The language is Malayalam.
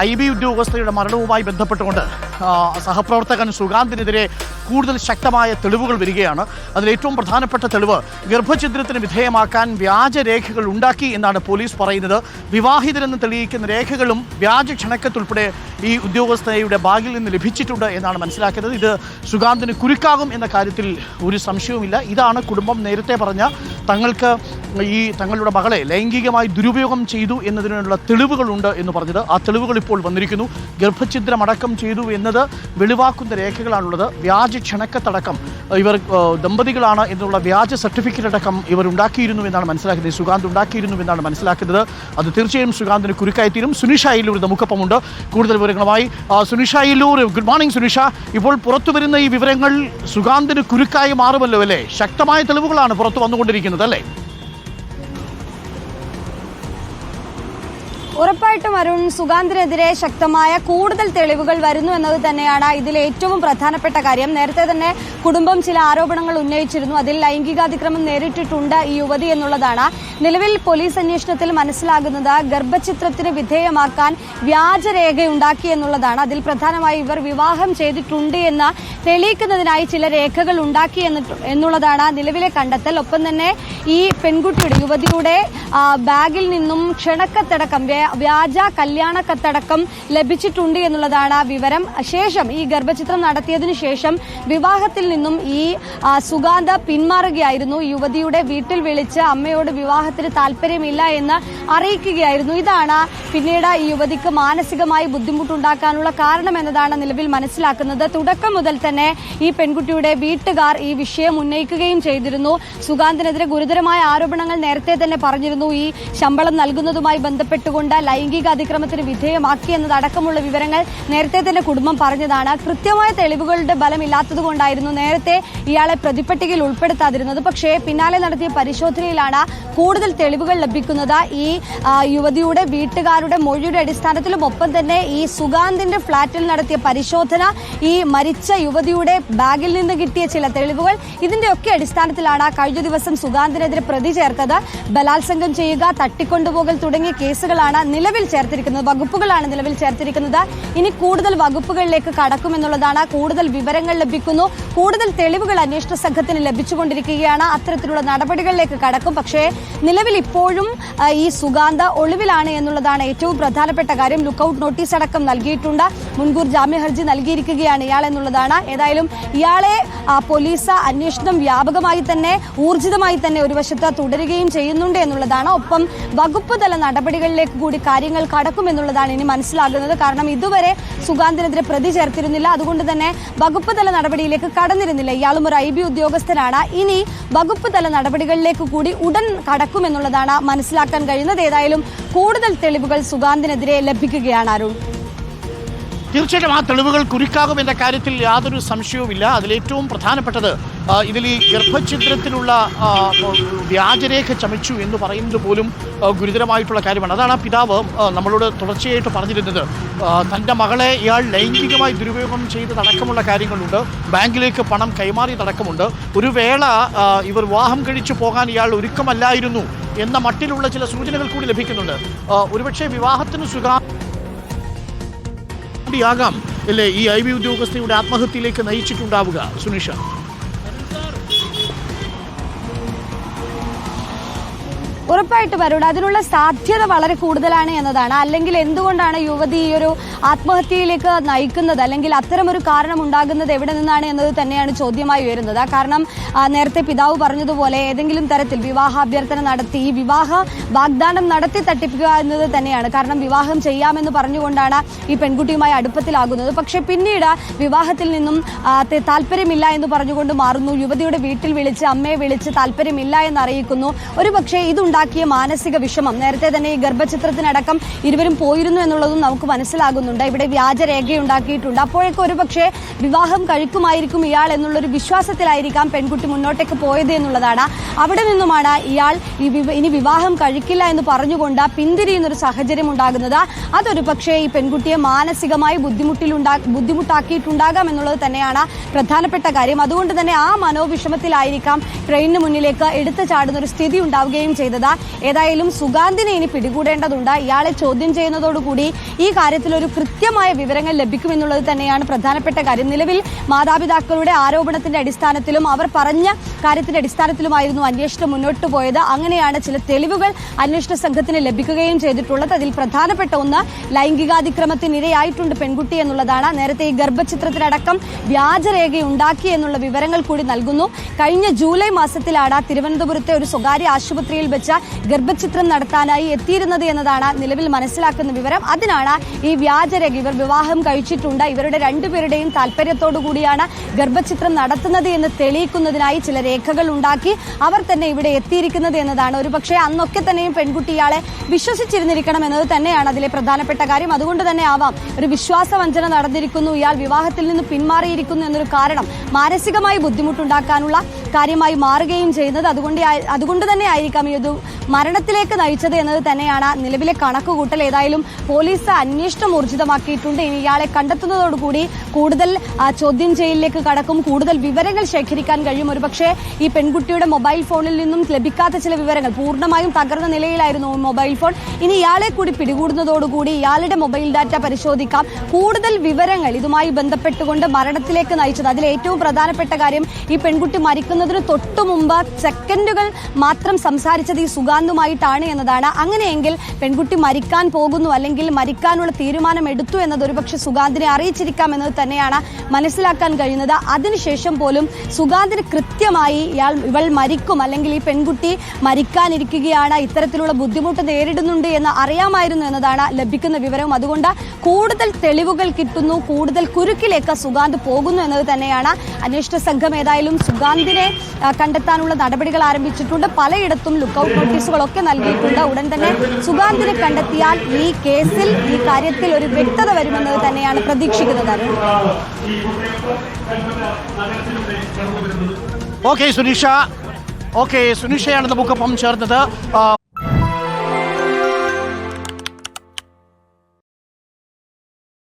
ഐ ബി ഉദ്യോഗസ്ഥയുടെ മരണവുമായി ബന്ധപ്പെട്ടുകൊണ്ട് സഹപ്രവർത്തകൻ സുഗാന്തിനെതിരെ കൂടുതൽ ശക്തമായ തെളിവുകൾ വരികയാണ്. അതിലേറ്റവും പ്രധാനപ്പെട്ട തെളിവ് ഗർഭഛിദ്രത്തിന് വിധേയമാക്കാൻ വ്യാജരേഖകൾ ഉണ്ടാക്കി എന്നാണ് പോലീസ് പറയുന്നത്. വിവാഹിതരെന്ന് തെളിയിക്കുന്ന രേഖകളും വ്യാജ ക്ഷണക്കത്തുൾപ്പെടെ ഈ ഉദ്യോഗസ്ഥയുടെ ബാഗിൽ നിന്ന് ലഭിച്ചിട്ടുണ്ട് എന്നാണ് മനസ്സിലാക്കുന്നത്. ഇത് സുഗാന്തിന് കുരുക്കാകും എന്ന കാര്യത്തിൽ ഒരു സംശയവുമില്ല. ഇതാണ് കുടുംബം നേരത്തെ പറഞ്ഞ തങ്ങൾക്ക് ഈ തങ്ങളുടെ മകളെ ലൈംഗികമായി ദുരുപയോഗം ചെയ്തു എന്നതിനുള്ള തെളിവുകളുണ്ട് എന്ന് പറഞ്ഞത്. ആ തെളിവുകൾ ഇപ്പോൾ വന്നിരിക്കുന്നു. ഗർഭഛിദ്രമടക്കം ചെയ്തു എന്നത് വെളിവാക്കുന്ന രേഖകളാണുള്ളത്. വ്യാജ ക്ഷണക്കത്തടക്കം ഇവർ ദമ്പതികളാണ് എന്നുള്ള വ്യാജ സർട്ടിഫിക്കറ്റ് അടക്കം ഇവർ ഉണ്ടാക്കിയിരുന്നു എന്നാണ് മനസ്സിലാക്കുന്നത്. സുഗാന്ത് ഉണ്ടാക്കിയിരുന്നു എന്നാണ് മനസ്സിലാക്കുന്നത്. അത് തീർച്ചയായും സുഗാന്തിന് കുരുക്കായിത്തീരും സുനിഷ അയ്യല്ലൂർ നമുക്കൊപ്പമുണ്ട്. കൂടുതൽ വിവരങ്ങളുമായി ആ, Sunisha Ayyallur. Good morning Sunisha. ഇപ്പോൾ പുറത്തു വരുന്ന ഈ വിവരങ്ങൾ സുഗാന്തിന് കുരുക്കായി മാറുമല്ലോ അല്ലേ? ശക്തമായ തെളിവുകളാണ് പുറത്തു വന്നുകൊണ്ടിരിക്കുന്നത് അല്ലേ? ഉറപ്പായിട്ടും അരുൺ സുഗാന്തിനെതിരെ ശക്തമായ കൂടുതൽ തെളിവുകൾ വരുന്നു എന്നത് തന്നെയാണ് ഇതിൽ ഏറ്റവും പ്രധാനപ്പെട്ട കാര്യം. നേരത്തെ തന്നെ കുടുംബം ചില ആരോപണങ്ങൾ ഉന്നയിച്ചിരുന്നു. അതിൽ ലൈംഗികാതിക്രമം നേരിട്ടിട്ടുണ്ട് ഈ യുവതി എന്നുള്ളതാണ്. നിലവിൽ പോലീസ് അന്വേഷണത്തിൽ മനസ്സിലാകുന്നത് ഗർഭചിത്രത്തിന് വിധേയമാക്കാൻ വ്യാജരേഖയുണ്ടാക്കി എന്നുള്ളതാണ്. അതിൽ പ്രധാനമായി ഇവർ വിവാഹം ചെയ്തിട്ടുണ്ട് എന്ന് തെളിയിക്കുന്നതിനായി ചില രേഖകൾ ഉണ്ടാക്കി എന്നുള്ളതാണ് നിലവിലെ കണ്ടെത്തൽ. ഒപ്പം തന്നെ ഈ പെൺകുട്ടിയുടെ യുവതിയുടെ ബാഗിൽ നിന്നും ക്ഷണക്കത്തടക്കം വ്യാജ കല്യാണ കത്തടക്കം ലഭിച്ചിട്ടുണ്ട് എന്നുള്ളതാണ് വിവരം. ശേഷം ഈ ഗർഭചിത്രം നടത്തിയതിനു ശേഷം വിവാഹത്തിൽ നിന്നും ഈ സുഗാന്ത പിന്മാറുകയായിരുന്നു. യുവതിയുടെ വീട്ടിൽ വിളിച്ച് അമ്മയോട് വിവാഹത്തിന് താല്പര്യമില്ല എന്ന് അറിയിക്കുകയായിരുന്നു. ഇതാണ് പിന്നീട് ഈ യുവതിക്ക് മാനസികമായി ബുദ്ധിമുട്ടുണ്ടാക്കാനുള്ള കാരണം എന്നതാണ് നിലവിൽ മനസ്സിലാക്കുന്നത്. തുടക്കം മുതൽ തന്നെ ഈ പെൺകുട്ടിയുടെ വീട്ടുകാർ ഈ വിഷയം ഉന്നയിക്കുകയും ചെയ്തിരുന്നു. സുഗാന്തിനെതിരെ ഗുരുതരമായ ആരോപണങ്ങൾ നേരത്തെ തന്നെ പറഞ്ഞിരുന്നു. ഈ ശമ്പളം നൽകുന്നതുമായി ബന്ധപ്പെട്ടുകൊണ്ട് ലൈംഗിക അതിക്രമത്തിന് വിധേയമാക്കി എന്നതടക്കമുള്ള വിവരങ്ങൾ നേരത്തെ തന്നെ കുടുംബം പറഞ്ഞതാണ്. കൃത്യമായ തെളിവുകളുടെ ബലമില്ലാത്തതുകൊണ്ടായിരുന്നു നേരത്തെ ഇയാളെ പ്രതിപട്ടികയിൽ ഉൾപ്പെടുത്താതിരുന്നത്. പക്ഷേ പിന്നാലെ നടത്തിയ പരിശോധനയിലാണ് കൂടുതൽ തെളിവുകൾ ലഭിക്കുന്നത്. ഈ യുവതിയുടെ വീട്ടുകാരുടെ മൊഴിയുടെ അടിസ്ഥാനത്തിലും ഒപ്പം തന്നെ ഈ സുഗാന്തിന്റെ ഫ്ളാറ്റിൽ നടത്തിയ പരിശോധന ഈ മരിച്ച യുവതിയുടെ ബാഗിൽ നിന്ന് കിട്ടിയ ചില തെളിവുകൾ ഇതിന്റെയൊക്കെ അടിസ്ഥാനത്തിലാണ് കഴിഞ്ഞ ദിവസം സുഗാന്തിനെതിരെ പ്രതി ചേർത്തത്. ബലാത്സംഗം ചെയ്യുക തട്ടിക്കൊണ്ടുപോകൽ തുടങ്ങിയ കേസുകളാണ് നിലവിൽ ചേർത്തിരിക്കുന്നത് വകുപ്പുകളാണ് നിലവിൽ ചേർത്തിരിക്കുന്നത്. ഇനി കൂടുതൽ വകുപ്പുകളിലേക്ക് കടക്കുമെന്നുള്ളതാണ് കൂടുതൽ വിവരങ്ങൾ ലഭിക്കുന്നു. കൂടുതൽ തെളിവുകൾ അന്വേഷണ സംഘത്തിന് ലഭിച്ചുകൊണ്ടിരിക്കുകയാണ്. അത്തരത്തിലുള്ള നടപടികളിലേക്ക് കടക്കും. പക്ഷേ നിലവിൽ ഇപ്പോഴും ഈ സുഗാന്ത ഒളിവിലാണ് എന്നുള്ളതാണ് ഏറ്റവും പ്രധാനപ്പെട്ട കാര്യം. ലുക്കൌട്ട് നോട്ടീസ് അടക്കം നൽകിയിട്ടുണ്ട്. മുൻകൂർ ജാമ്യ ഹർജി നൽകിയിരിക്കുകയാണ് ഇയാൾ എന്നുള്ളതാണ്. ഏതായാലും ഇയാളെ പോലീസ് അന്വേഷണം വ്യാപകമായി തന്നെ ഊർജിതമായി തന്നെ ഒരു വശത്ത് തുടരുകയും ചെയ്യുന്നുണ്ട് എന്നുള്ളതാണ്. ഒപ്പം വകുപ്പ് തല നടപടികളിലേക്ക് കൂടി കാര്യങ്ങൾ കടക്കുമെന്നുള്ളതാണ് ഇനി മനസ്സിലാകുന്നത്. കാരണം ഇതുവരെ സുഗാന്തിനെതിരെ പ്രതി ചേർത്തിരുന്നില്ല. അതുകൊണ്ട് തന്നെ വകുപ്പ് തല നടപടിയിലേക്ക് കടന്നിരുന്നില്ല. ഇയാളും ഒരു ഐ ബി ഉദ്യോഗസ്ഥനാണ്. ഇനി വകുപ്പ് തല നടപടികളിലേക്ക് കൂടി ഉടൻ കടക്കുമെന്നുള്ളതാണ് മനസ്സിലാക്കാൻ കഴിയുന്നത്. ഏതായാലും കൂടുതൽ തെളിവുകൾ സുഗാന്തിനെതിരെ ലഭിക്കുകയാണ് അരുൺ. തീർച്ചയായിട്ടും ആ തെളിവുകൾ കുരുക്കാകും എന്ന കാര്യത്തിൽ യാതൊരു സംശയവുമില്ല. അതിലേറ്റവും പ്രധാനപ്പെട്ടത് ഇതിൽ ഈ ഗർഭഛിദ്രത്തിനുള്ള ആ, വ്യാജരേഖ ചമച്ചു എന്ന് പറയുന്നത് പോലും ഗുരുതരമായിട്ടുള്ള കാര്യമാണ്. അതാണ് ആ പിതാവ് നമ്മളോട് തുടർച്ചയായിട്ട് പറഞ്ഞിരുന്നത്. തന്റെ മകളെ ഇയാൾ ലൈംഗികമായി ദുരുപയോഗം ചെയ്തതടക്കമുള്ള കാര്യങ്ങളുണ്ട്. ബാങ്കിലേക്ക് പണം കൈമാറിയതടക്കമുണ്ട്. ഒരു വേള ഇവർ വിവാഹം കഴിച്ചു പോകാൻ ഇയാൾ ഒരുക്കമല്ലായിരുന്നു എന്ന മട്ടിലുള്ള ചില സൂചനകൾ കൂടി ലഭിക്കുന്നുണ്ട്. ഒരുപക്ഷെ വിവാഹത്തിന് സുഖാ കൂടിയാകാം. അല്ലേ? ഈ ഐ ബി ഉദ്യോഗസ്ഥയുടെ ആത്മഹത്യയിലേക്ക് നയിച്ചിട്ടുണ്ടാവുക. സുനിഷ. ഉറപ്പായിട്ട് അരുൺ അതിനുള്ള സാധ്യത വളരെ കൂടുതലാണ് എന്നതാണ്. അല്ലെങ്കിൽ എന്തുകൊണ്ടാണ് യുവതി ഈ ഒരു ആത്മഹത്യയിലേക്ക് നയിക്കുന്നത് അല്ലെങ്കിൽ അത്തരമൊരു കാരണം ഉണ്ടാകുന്നത് എവിടെ നിന്നാണ് എന്നത് തന്നെയാണ് ചോദ്യമായി ഉയരുന്നത്. കാരണം നേരത്തെ പിതാവ് പറഞ്ഞതുപോലെ ഏതെങ്കിലും തരത്തിൽ വിവാഹാഭ്യർത്ഥന നടത്തി വിവാഹ വാഗ്ദാനം നടത്തി തട്ടിപ്പിക്കുക എന്നത് തന്നെയാണ്. കാരണം വിവാഹം ചെയ്യാമെന്ന് പറഞ്ഞുകൊണ്ടാണ് ഈ പെൺകുട്ടിയുമായി അടുപ്പത്തിലാകുന്നത്. പക്ഷേ പിന്നീട് വിവാഹത്തിൽ നിന്നും താല്പര്യമില്ല എന്ന് പറഞ്ഞുകൊണ്ട് മാറുന്നു. യുവതിയുടെ വീട്ടിൽ വിളിച്ച് അമ്മയെ വിളിച്ച് താല്പര്യമില്ല എന്ന് അറിയിക്കുന്നു ഒരു പക്ഷേ ഇതുണ്ടാക്കിയ മാനസിക വിഷമം. നേരത്തെ തന്നെ ഈ ഗർഭചിത്രത്തിനടക്കം ഇരുവരും പോയിരുന്നു എന്നുള്ളതും നമുക്ക് മനസ്സിലാകുന്നുണ്ട് ഇവിടെ വ്യാജരേഖയുണ്ടാക്കിയിട്ടുണ്ട്. അപ്പോഴേക്കും ഒരു പക്ഷേ വിവാഹം കഴിക്കുമായിരിക്കും ഇയാൾ എന്നുള്ളൊരു വിശ്വാസത്തിലായിരിക്കാം പെൺകുട്ടി മുന്നോട്ടേക്ക് പോയത് എന്നുള്ളതാണ്. അവിടെ നിന്നുമാണ് ഇയാൾ ഇനി വിവാഹം കഴിക്കില്ല എന്ന് പറഞ്ഞുകൊണ്ട് പിന്തിരിയുന്ന ഒരു സാഹചര്യം ഉണ്ടാകുന്നത്. അതൊരു പക്ഷേ ഈ പെൺകുട്ടിയെ മാനസികമായി ബുദ്ധിമുട്ടിലുണ്ടാ ബുദ്ധിമുട്ടാക്കിയിട്ടുണ്ടാകാം എന്നുള്ളത് തന്നെയാണ് പ്രധാനപ്പെട്ട കാര്യം. അതുകൊണ്ട് തന്നെ ആ മനോവിഷമത്തിലായിരിക്കാം ട്രെയിനിന് മുന്നിലേക്ക് എടുത്തു ചാടുന്ന ഒരു സ്ഥിതി ഉണ്ടാവുകയും ചെയ്തത്. ഏതായാലും സുഗാന്തിനെ ഇനി പിടികൂടേണ്ടതുണ്ട്. ഇയാളെ ചോദ്യം ചെയ്യുന്നതോടുകൂടി ഈ കാര്യത്തിൽ ഒരു കൃത്യമായ വിവരങ്ങൾ ലഭിക്കുമെന്നുള്ളത് തന്നെയാണ് പ്രധാനപ്പെട്ട കാര്യം. നിലവിൽ മാതാപിതാക്കളുടെ ആരോപണത്തിന്റെ അടിസ്ഥാനത്തിലും അവർ പറഞ്ഞ കാര്യത്തിന്റെ അടിസ്ഥാനത്തിലുമായിരുന്നു അന്വേഷണം മുന്നോട്ട് പോയത്. അങ്ങനെയാണ് ചില തെളിവുകൾ അന്വേഷണ സംഘത്തിന് ലഭിക്കുകയും ചെയ്തിട്ടുള്ളത്. അതിൽ പ്രധാനപ്പെട്ട ഒന്ന് ലൈംഗികാതിക്രമത്തിന് ഇരയായിട്ടുണ്ട് പെൺകുട്ടി എന്നുള്ളതാണ്. നേരത്തെ ഈ ഗർഭചിത്രത്തിനടക്കം വ്യാജരേഖയുണ്ടാക്കി എന്നുള്ള വിവരങ്ങൾ കൂടി നൽകുന്നു. കഴിഞ്ഞ ജൂലൈ മാസത്തിലാണ് തിരുവനന്തപുരത്തെ ഒരു സ്വകാര്യ ആശുപത്രിയിൽ വെച്ച ഗർഭചിത്രം നടത്താനായി എത്തിയിരുന്നത് എന്നതാണ് നിലവിൽ മനസ്സിലാക്കുന്ന വിവരം. അതിനാണ് ഈ വ്യാജരേഖ ഇവർ വിവാഹം കഴിച്ചിട്ടുണ്ട്. ഇവരുടെ രണ്ടുപേരുടെയും താല്പര്യത്തോടു കൂടിയാണ് ഗർഭചിത്രം നടത്തുന്നത് എന്ന് തെളിയിക്കുന്നതിനായി ചില രേഖകൾ ഉണ്ടാക്കി അവർ തന്നെ ഇവിടെ എത്തിയിരിക്കുന്നത് എന്നതാണ്. ഒരുപക്ഷെ അന്നൊക്കെ തന്നെയും പെൺകുട്ടി ഇയാളെ വിശ്വസിച്ചിരുന്നിരിക്കണം എന്നത് തന്നെയാണ് അതിലെ പ്രധാനപ്പെട്ട കാര്യം. അതുകൊണ്ട് തന്നെ ആവാം. ഒരു വിശ്വാസവഞ്ചന നടന്നിരിക്കുന്നു. ഇയാൾ വിവാഹത്തിൽ നിന്ന് പിന്മാറിയിരിക്കുന്നു എന്നൊരു കാരണം മാനസികമായി ബുദ്ധിമുട്ടുണ്ടാക്കാനുള്ള കാര്യമായി മാറുകയും ചെയ്യുന്നത് അതുകൊണ്ട് അതുകൊണ്ട് തന്നെ ആയിരിക്കാം ഈ ഒരു മരണത്തിലേക്ക് നയിച്ചത് എന്നത് തന്നെയാണ് നിലവിലെ കണക്കുകൂട്ടൽ. ഏതായാലും പോലീസ് അന്വേഷണം ഊർജിതമാക്കിയിട്ടുണ്ട്. ഇനി ഇയാളെ കണ്ടെത്തുന്നതോടുകൂടി കൂടുതൽ ചോദ്യം ചെയ്യലിലേക്ക് കടക്കും. കൂടുതൽ വിവരങ്ങൾ ശേഖരിക്കാൻ കഴിയും. ഒരുപക്ഷെ ഈ പെൺകുട്ടിയുടെ മൊബൈൽ ഫോണിൽ നിന്നും ലഭിക്കാത്ത ചില വിവരങ്ങൾ പൂർണമായും തകർന്ന നിലയിലായിരുന്നു മൊബൈൽ ഫോൺ. ഇനി ഇയാളെ കൂടി പിടികൂടുന്നതോടുകൂടി ഇയാളുടെ മൊബൈൽ ഡാറ്റ പരിശോധിക്കാം. കൂടുതൽ വിവരങ്ങൾ ഇതുമായി ബന്ധപ്പെട്ടുകൊണ്ട് മരണത്തിലേക്ക് നയിച്ചത്. അതിൽ ഏറ്റവും പ്രധാനപ്പെട്ട കാര്യം ഈ പെൺകുട്ടി മരിക്കുന്നതിന് തൊട്ടു മുമ്പ് സെക്കൻഡുകൾ മാത്രം സംസാരിച്ചത് ഈ സുഗാന്തുമായിട്ടാണ് എന്നതാണ്. അങ്ങനെയെങ്കിൽ പെൺകുട്ടി മരിക്കാൻ പോകുന്നു അല്ലെങ്കിൽ മരിക്കാനുള്ള തീരുമാനം എടുത്തു എന്നത് ഒരുപക്ഷെ സുഗാന്തിനെ അറിയിച്ചിരിക്കാം എന്നത് തന്നെയാണ് മനസ്സിലാക്കാൻ കഴിയുന്നത്. അതിനുശേഷം പോലും സുഗാന്തിന് കൃത്യമായി ഇയാൾ ഇവൾ മരിക്കും അല്ലെങ്കിൽ ഈ പെൺകുട്ടി മരിക്കാനിരിക്കുകയാണ് ഇത്തരത്തിലുള്ള ബുദ്ധിമുട്ട് നേരിടുന്നുണ്ട് എന്ന് അറിയാമായിരുന്നു എന്നതാണ് ലഭിക്കുന്ന വിവരവും. അതുകൊണ്ട് കൂടുതൽ തെളിവുകൾ കിട്ടുന്നു കൂടുതൽ കുരുക്കിലേക്ക് സുഗാന്ത് പോകുന്നു എന്നത് തന്നെയാണ് അന്വേഷണ സംഘം ഏതായാലും സുഗാന്തിനെ കണ്ടെത്താനുള്ള നടപടികൾ ആരംഭിച്ചിട്ടുണ്ട്. പലയിടത്തും ലുക്കൌട്ട് നോട്ടീസുകളൊക്കെ നൽകിയിട്ടുണ്ട്. ഉടൻ തന്നെ സുഗാന്തിനെ കണ്ടെത്തിയാൽ ഈ കേസിൽ ഈ കാര്യത്തിൽ ഒരു വ്യക്തത വരുമെന്നത് തന്നെയാണ് പ്രതീക്ഷിക്കുന്നത് ഓക്കെ സുനിഷ. ഓക്കെ സുനിഷയാണ് നമുക്കൊപ്പം ചേർന്നത്.